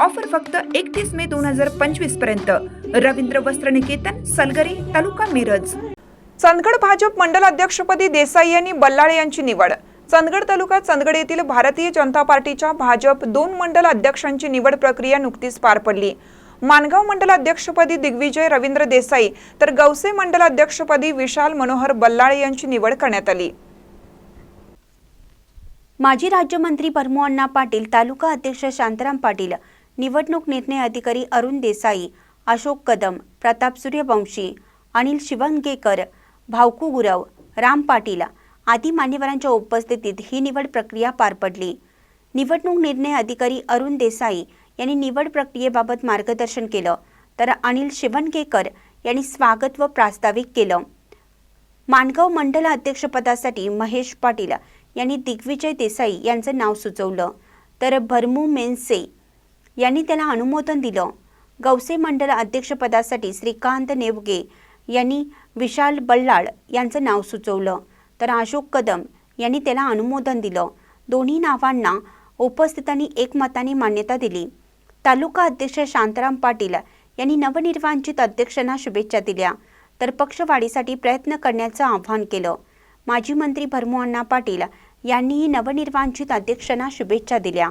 Offer फक्त एकतीस मे दोन हजार पंचवीसपर्यंत. रवींद्र वस्त्र निकेतन सलगरे तालुका मिरज. चंदगड भाजप मंडल अध्यक्षपदी देसाई यांनी बल्लाळे यांची निवड. चंदगड तालुका चंदगड येथील भारतीय जनता पार्टीच्या भाजप दोन मंडल अध्यक्षांची निवड प्रक्रिया नुकतीच पार पडली. मानगाव मंडल अध्यक्षपदी दिग्विजय रवींद्र देसाई तर गौसे मंडल अध्यक्षपदी विशाल मनोहर बल्लाळे यांची निवड करण्यात आली. माजी राज्यमंत्री परमोअण्णा पाटील तालुका अध्यक्ष शांताराम पाटील निवडणूक निर्णय अधिकारी अरुण देसाई अशोक कदम प्रताप सूर्यवंशी अनिल शिवंगेकर भावकू गुरव राम पाटील आदी मान्यवरांच्या उपस्थितीत ही निवड प्रक्रिया पार पडली. निवडणूक निर्णय अधिकारी अरुण देसाई यांनी निवड प्रक्रियेबाबत मार्गदर्शन केलं तर अनिल शिवणगेकर यांनी स्वागत व प्रास्ताविक केलं. माणगाव मंडल अध्यक्षपदासाठी महेश पाटील यांनी दिग्विजय देसाई यांचं नाव सुचवलं तर भरमू मेनसे यांनी त्याला अनुमोदन दिलं. गौसे मंडल अध्यक्षपदासाठी श्रीकांत नेवगे यांनी विशाल बल्लाळ यांचं नाव सुचवलं. तर अशोक कदम यांनी त्याला अनुमोदन दिलं. दोन्ही नावांना उपस्थितांनी एकमताने मान्यता दिली. तालुका अध्यक्ष शांताराम पाटील यांनी नवनिर्वाचित अध्यक्षांना शुभेच्छा दिल्या. तर पक्षवाढीसाठी प्रयत्न करण्याचं आवाहन केलं. माजी मंत्री भरमू पाटील यांनीही नवनिर्वाचित अध्यक्षांना शुभेच्छा दिल्या.